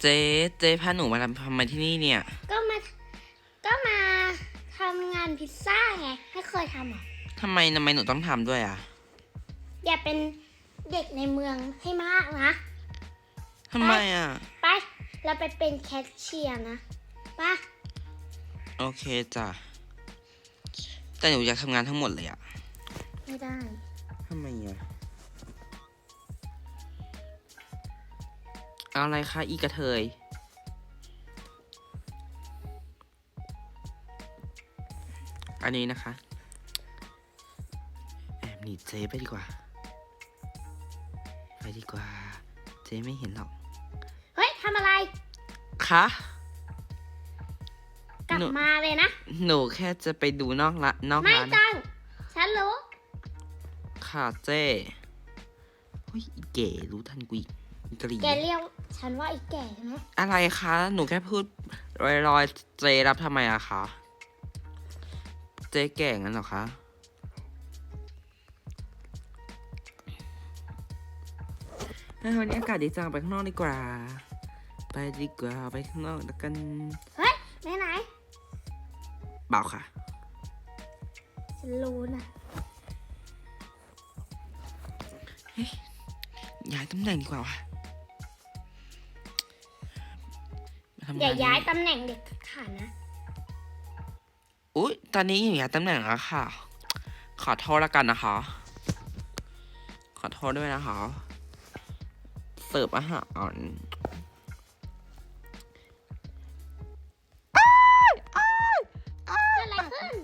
เจ๊เจ๊พาหนูมาทำทำไมที่นี่เนี่ย ก็มา ก็มาทำงานพิซซ่าไง ไม่เคยทำหรอทำไมทำไมหนูต้องทำด้วยอะ อย่าเป็นเด็กในเมืองให้มากนะทำไมอะ ไป เราไปเป็นแคชเชียร์นะไปโอเคจ้ะ แต่หนูอยากทำงานทั้งหมดเลยอะ ไม่ได้ ทำไมอะ อาอะไรคะอีกระเทย อันนี้นะคะ แอบหนีเจ๊ไปดีกว่า ไปดีกว่า เจ๊ไม่เห็นหรอก เฮ้ยทำอะไร คะ กลับหนู มาเลยนะ หนูแค่จะไปดูนอกละนอกไม่ร้านต้อง ฉันรู้ ค่ะเจ๊เฮ้ยอีเก๋รู้ทันกูอีกอี กะหรี่แกเรียกฉันว่าไอ้แก่ใช่ไหมอะไรคะ หนูแค่พูดลอยๆเจรับทำไมอะคะ เจ๊แก่งั้นเหรอคะเฮ้ยวันนี้อากาศดีจังไปข้างนอกดีกว่า ไปดีกว่าไปข้างนอกแล้วกัน เฮ้ยไหนไหนเปล่าค่ะ ฉันรู้นะย้ายตำแหน่งดีกว่าวะ ทำงนอย่าย้ายตำแหน่งเด็กขาดนะ อุ้ยตอนนี้อยู่ย้ายตำแหน่งแล้วค่ะ ขอโทษแล้วกันนะคะ ขอโทษด้วยนะคะ เสิร์ฟอาหารเกิดอะไรขึ้น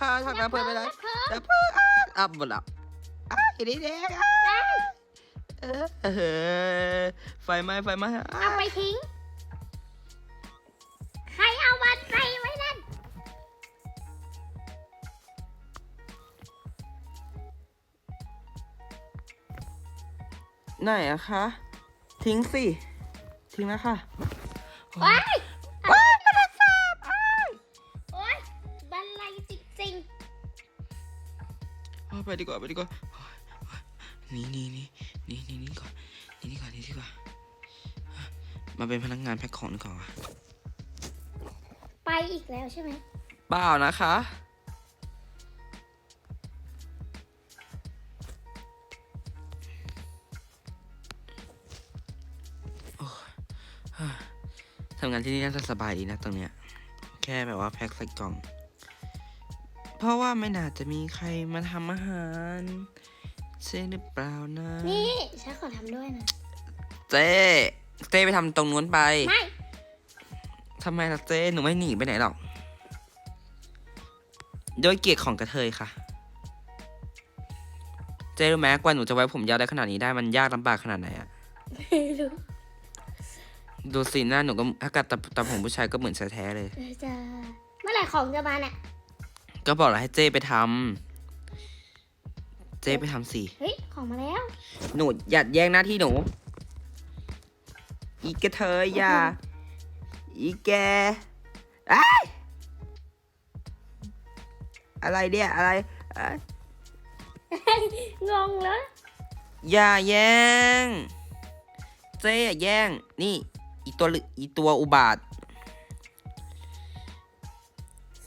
ค่ะทำงานเปิดไปแล้วเพิ่มจะเพิ่งอะหมดแล้วอะอยู่นี่เด็กอะ เออเออไฟไหม้ไฟไหม้อะเอาไปทิ้ง ใครเอาวันไปไว้นั่น ไหนอะคะ ทิ้งสิ ทิ้งแล้วค่ะว้าย ว้ายโทรศัพท์โอ๊ยบันไลจริงเอาไปดีกว่าไปดีกว่าหนี่นี่นี่ นี่นี่นี่ก่อนนี่นี่ก่อนนี่ดีกว่ามาเป็นพนักงานแพ็คของดีกว่อนวะๆไปอีกแล้วใช่ไหมเปล่านะคะ โอ้ยเฮ้ยทำงานที่นี่น่าจะสบายดีนะตรงเนี้ย แค่แบบว่าแพ็คใส่กล่อง เพราะว่าไม่น่าจะมีใครมาทำอาหาร ใช่หรือเปล่านะนี่ฉันขอทำด้วยนะ เจ๊เจ๊ไปทำตรงนู้นไปไม่ทำไมล่ะเจ๊หนูไม่หนีไปไหนหรอกด้วยเกียรติของกระเทยค่ะ เจ๊รู้ไหมกว่าหนูจะไว้ผมยาวได้ขนาดนี้ได้มันยากลำบากขนาดไหนอะไม่รู้ดูสิหน้าหนูก็ถ้ากัดตัดตัดผมผู้ชายก็เหมือนชายแท้เลยเดี๋ยวจะเมื่อไหร่ของจะมาเนี่ย ก็บอกแล้วให้เจ๊ไปทำ เจ๊ไปทำสิ เฮ้ย ของมาแล้ว หนูอย่าแย่งหน้าที่หนู อีกระเทยอย่า อีแกไอ้ายอะไรเนี่ยอะไรเอ้ยงงเลยอย่าแย่ง เจ๊อย่าแย่ง นี่อีตัวลึอีตัวอุบาท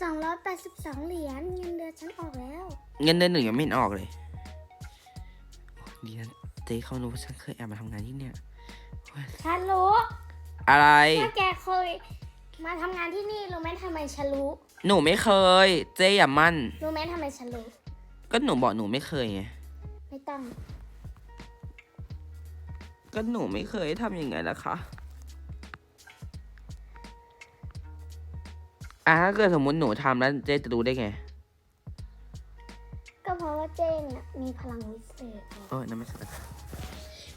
282 เหรียญเงินเดือนฉันออกแล้ว เงินเดือนหนึ่งยังไม่เห็นออกเลย โอ้ดีนะเจ๊เขารู้ว่าฉันเคยแอบมาทำงานที่เนี่ยโอ้ยฉันรู้อะไรถ้าแกเคย มาทำงานที่นี่รู้ไหมทำไมฉันรู้หนูไม่เคย เจ๊อย่ามั่น รู้ไหมทำไมฉันรู้ก็หนูบอกหนูไม่เคยไงไม่ต้อง ก็หนูไม่เคยทำยังไงล่ะคะอะถ้าเกิดสมมติหนูทำแล้วเจ๊จะรู้ได้ไง เพราะว่าเจนน่ะมีพลังวิเศษไงเออนั่นไม่ใช่ละ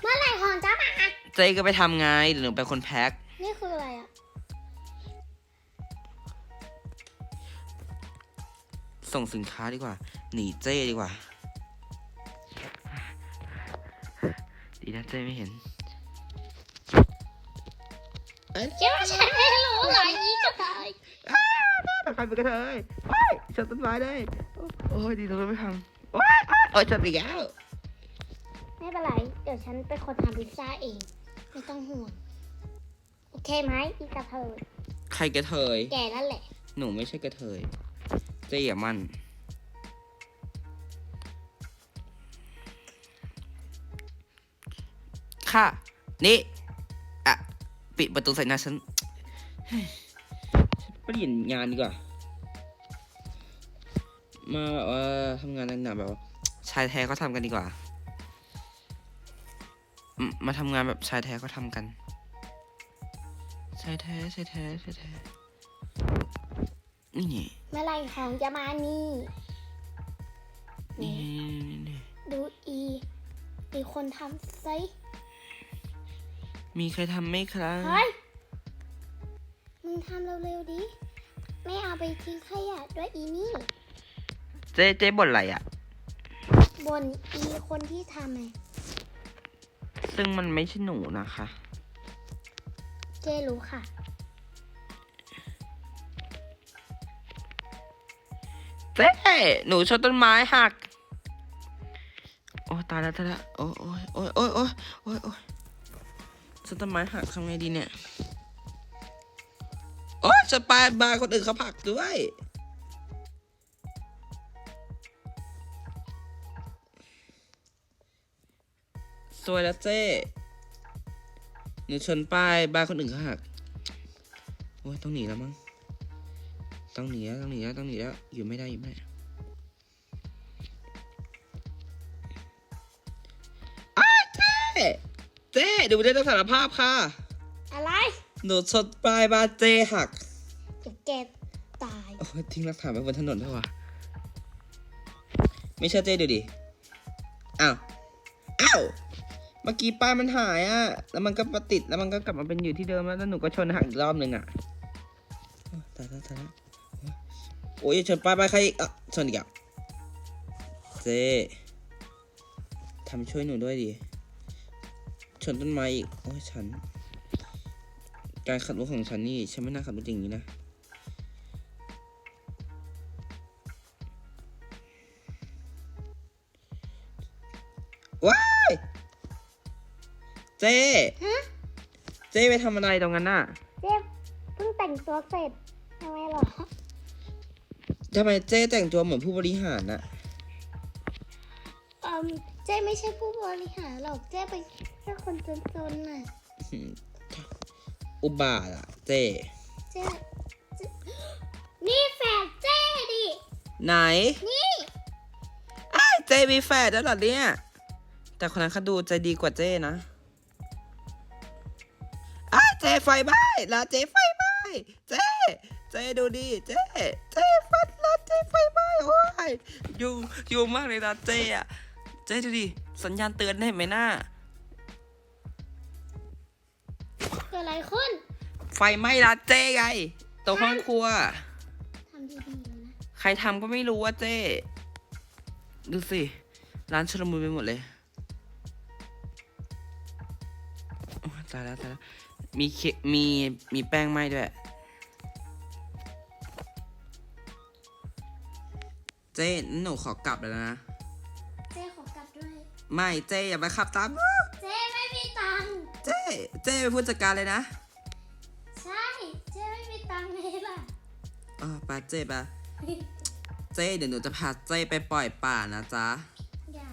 เมื่อไหร่ของจะมา เจ๊ก็ไปทำไงเดี๋ยวหนูเป็นคนแพ็ค นี่คืออะไรอะ ส่งสินค้าดีกว่า หนีเจ้ดีกว่า ดีนะเจ้ไม่เห็น คิดว่าฉันไม่รู้เหรออีกระเทยใครเป็นกระเทยโอ้ยชนต้นไม้เลยโอ้ยดีเราไม่พัง โอ้ยโอ้ยโอ้ยจบอีกแล้วไม่เป็นไร เดี๋ยวฉันเป็นคนทำพิซซ่าเอง ไม่ต้องห่วง โอเคไหมอีกระเทยใครกระเทย แกนั่นแหละ หนูไม่ใช่กระเทยเจ๊อย่ามันค่ะ นี่ อะ ปิดประตูใส่หน้าฉันเฮ้ยฉันเปลี่ยนงานดีกว่า มาแบบว่าทำงานหนักๆแบบว่าชายแท้เขาทำกันดีกว่าอืมมาทำงานแบบชายแท้เขาทำกัน ชายแท้ชายแท้ชายแท้ นี่ไงเมื่อไหรของจะมานี่นี่นี่นี่ดูอีมีคนทำซิมีใครทำไหมครับ เฮ้ย มึงทำเร็วๆดิ ไม่เอาไปทิ้งขยะด้วยอีนี่เจ๊เจ๊บ่นอะไรอะ บนอีคนที่ทำไงซึ่งมันไม่ใช่หนูนะคะ เจรู้ค่ะ เจ๊หนูชนต้นไม้หัก โอ้ตายแล้วตายแล้วโอ้โอ้ยโอ้ยโอ้ยโอ้ยโอ้ยโอ้ยชนต้นไม้หักทำไงดีเนี่ย โอ้ยสปายบาร์คนอื่นเขาผลักด้วย สวยแล้วเจ๊หนูชนป้ายบ้านคนอื่นเขาหักโอ้ยต้องหนีแล้วมั้งต้องหนีแล้วต้องหนีแล้วต้องหนีแล้วอยู่ไม่ได้อยู่ไม่ได้อ้าวเจ๊เจ๊ดูได้ต้องสารภาพค่ะ อะไรหนูชนปลายบาเจหักเก็บแกตาย โอ้ยทิ้งหลักฐานไว้บนถนนด้วยวะไม่เชื่อเจ๊ดูดิอ้าวอ้าว เมื่อกี้ป้ายมันหายอะแล้วมันก็มาติด แล้วมันก็กลับมาเป็นอยู่ที่เดิมแล้วแล้วหนูก็ชนหักอีกรอบหนึ่งอะโอ้ยตายแล้วตายแล้วโอ้ยชนป้ายไปใครอีกอะชนอีกอะเจ๊ทำช่วยหนูด้วยดิ ชนต้นไม้อีก โอ้ยฉัน การขับรถของฉันนี่ ฉันไม่น่าขับรถอย่างนี้นะ เจ๊ฮะ เจ๊ไปทำอะไรตรงนั้นน่ะเจ๊เพิ่งแต่งตัวเสร็จทำไมเหรอ ทำไมเจ๊แต่งตัวเหมือนผู้บริหารน่ะ เอืมเจ๊ไม่ใช่ผู้บริหารหรอกเจ๊เป็นแค่คนจนๆน่ะอุบาทอะ เจ๊เจ๊เจ๊นี่แฟนเจ๊ดิ ไหนนี่ อ้ายเจ๊มีแฟนแล้วเหรอเนี่ย แต่คนนั้นเขาดูใจดีกว่าเจ๊นะอ้าย เจ๊ไฟไหม้ลาเจ๊ไฟไหม้เจ๊เจ๊ดูดิเจ๊เจ๊ฟันลาเจ๊ไฟไหม้โอ้ยยุงยุงมากเลยนะเจ๊อะเจ๊ดูดิสัญญาณเตือนได้ไหมหน้าเกิดอะไรขึ้นไฟไหม้ร้านเจ๊ไงตรงห้องครัว ทำดีๆเลยนะใครทำก็ไม่รู้ว่าเจ๊ดูสิร้านชุลมุนไปหมดเลยโอ้ยตายแล้วตายแล้ว มีเคมีมีแป้งไหม้ด้วยเจ๊หนูขอกลับแล้วนะ เจ๊ขอกลับด้วย ไม่เจ๊อย่ามาขับตามเจ๊ไม่มีตังค์เจ๊เจ๊เป็นผู้จัดการเลยนะ ใช่เจ๊ไม่มีตังค์เลยล่ะเออไปเจ๊ไปเจ๊เดี๋ยวหนูจะพาเจ๊ไปปล่อยป่านะจ๊ะอย่า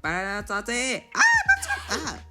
ไปแล้วนะจ๊ะเจ๊อ้าวน้องชาย